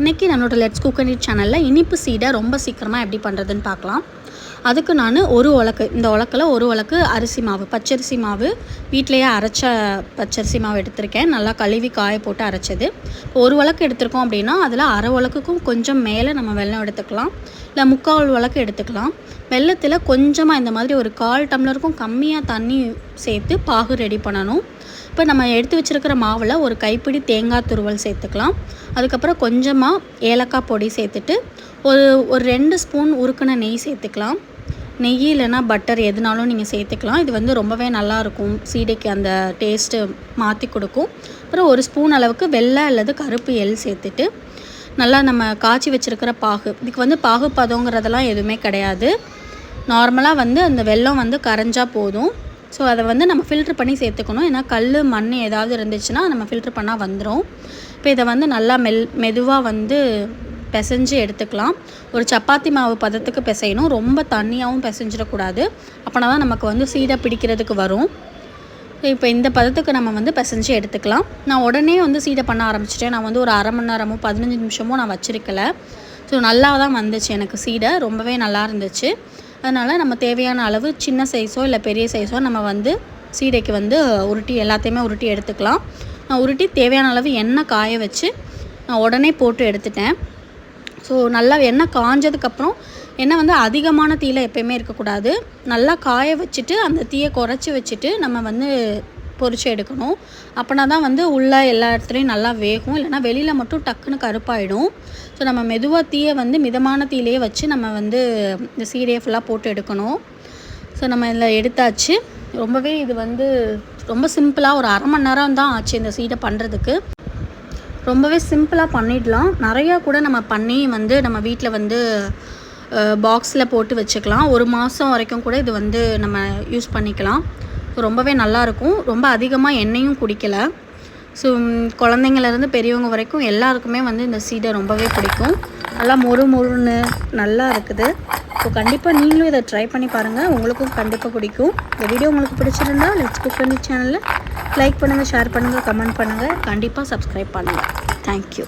இன்றைக்கி நம்மளோட let's cook and சேனலில் இனிப்பு சீடை ரொம்ப சீக்கிரமாக எப்படி பண்ணுறதுன்னு பார்க்கலாம். அதுக்கு நான் ஒரு உலக்கு இந்த உலக்கில் ஒரு உலக்கு அரிசி மாவு பச்சரிசி மாவு வீட்டிலையே அரைச்ச பச்சரிசி மாவு எடுத்திருக்கேன். நல்லா கழுவி காய போட்டு அரைச்சது. ஒரு உலக்கு எடுத்திருக்கோம் அப்படின்னா அதில் அரை உலக்குக்கும் கொஞ்சம் மேலே நம்ம வெல்லம் எடுத்துக்கலாம். இல்லை முக்கால் உலக்கு எடுத்துக்கலாம். வெள்ளத்தில் கொஞ்சமாக இந்த மாதிரி ஒரு கால் டம்ளருக்கும் கம்மியாக தண்ணி சேர்த்து பாகு ரெடி பண்ணணும். இப்போ நம்ம எடுத்து வச்சுருக்கிற மாவில் ஒரு கைப்பிடி தேங்காய் துருவல் சேர்த்துக்கலாம். அதுக்கப்புறம் கொஞ்சமாக ஏலக்காய் பொடி சேர்த்துட்டு ஒரு ஒரு ரெண்டு ஸ்பூன் உருக்கின நெய் சேர்த்துக்கலாம். நெய் இல்லைன்னா பட்டர் எதுனாலும் நீங்கள் சேர்த்துக்கலாம். இது வந்து ரொம்பவே நல்லாயிருக்கும் சீடைக்கு அந்த டேஸ்ட்டு மாற்றி கொடுக்கும். அப்புறம் ஒரு ஸ்பூன் அளவுக்கு வெள்ளை அல்லது கருப்பு எள் சேர்த்துட்டு நல்லா நம்ம காய்ச்சி வச்சுருக்கிற பாகு. இதுக்கு வந்து பாகு பதங்கிறதெல்லாம் எதுவுமே கிடையாது. நார்மலாக வந்து அந்த வெல்லம் வந்து கரைஞ்சால் போதும். ஸோ அதை வந்து நம்ம ஃபில்ட்ரு பண்ணி சேர்த்துக்கணும். ஏன்னா கல் மண் ஏதாவது இருந்துச்சுன்னா நம்ம ஃபில்ட்ரு பண்ணால் வந்துடும் இப்போ இதை வந்து நல்லா மெல் மெதுவாக வந்து பிசைஞ்சு எடுத்துக்கலாம். ஒரு சப்பாத்தி மாவு பதத்துக்கு பிசையணும். ரொம்ப தண்ணியாகவும் பிசைஞ்சிடக்கூடாது. அப்போனா தான் நமக்கு வந்து சீடை பிடிக்கிறதுக்கு வரும். இப்போ இந்த பதத்துக்கு நம்ம வந்து பிசைஞ்சு எடுத்துக்கலாம். நான் உடனே வந்து சீடை பண்ண ஆரம்பிச்சிட்டேன். நான் வந்து ஒரு அரை மணி நேரமோ பதினஞ்சு நிமிஷமோ நான் வச்சுருக்கல. ஸோ நல்லா தான் வந்துச்சு எனக்கு சீடை. ரொம்பவே நல்லா இருந்துச்சு. அதனால் நம்ம தேவையான அளவு சின்ன சைஸோ இல்லை பெரிய சைஸோ நம்ம வந்து சீடைக்கு வந்து உருட்டி எல்லாத்தையுமே உருட்டி எடுத்துக்கலாம். நான் உருட்டி தேவையான அளவு எண்ணெய் காய வச்சு நான் உடனே போட்டு எடுத்துட்டேன். ஸோ நல்லா எண்ணெய் காஞ்சதுக்கப்புறம் எண்ணெய் வந்து அதிகமான தீயில் எப்பயுமே இருக்கக்கூடாது. நல்லா காய வச்சுட்டு அந்த தீயை குறைச்சி வச்சுட்டு நம்ம வந்து பொறிச்சு எடுக்கணும். அப்படின்னா தான் வந்து உள்ளே எல்லா இடத்துலையும் நல்லா வேகும். இல்லைனா வெளியில் மட்டும் டக்குன்னு கருப்பாயிடும். ஸோ நம்ம மெதுவாக தீயை வந்து மிதமான தீயிலேயே வச்சு நம்ம வந்து இந்த சீடையை ஃபுல்லாக போட்டு எடுக்கணும். ஸோ நம்ம இதில் எடுத்தாச்சு. ரொம்பவே இது வந்து ரொம்ப சிம்பிளாக ஒரு அரை மணி நேரம் தான் ஆச்சு இந்த சீடை பண்ணுறதுக்கு ரொம்பவே சிம்பிளாக பண்ணிடலாம். நிறையா கூட நம்ம பண்ணி வந்து நம்ம வீட்டில் வந்து பாக்ஸில் போட்டு வச்சுக்கலாம். ஒரு மாதம் வரைக்கும் கூட இது வந்து நம்ம யூஸ் பண்ணிக்கலாம். ரொம்பவே நல்லாயிருக்கும் ரொம்ப அதிகமாக எண்ணெயும் குடிக்கல. ஸோ குழந்தைங்கள்லேருந்து பெரியவங்க வரைக்கும் எல்லாருக்குமே வந்து இந்த சீடை ரொம்பவே பிடிக்கும். நல்லா மொறு மொறுன்னு நல்லா இருக்குது. ஸோ கண்டிப்பாக நீங்களும் இதை ட்ரை பண்ணி பாருங்கள் உங்களுக்கும் கண்டிப்பாக பிடிக்கும். இந்த வீடியோ உங்களுக்கு பிடிச்சிருந்தா லெட்ஸ் குக் பண்ணி சேனலில் லைக் பண்ணுங்கள் ஷேர் பண்ணுங்கள் கமெண்ட் பண்ணுங்கள் கண்டிப்பாக சப்ஸ்கிரைப் பண்ணுங்கள் தேங்க்யூ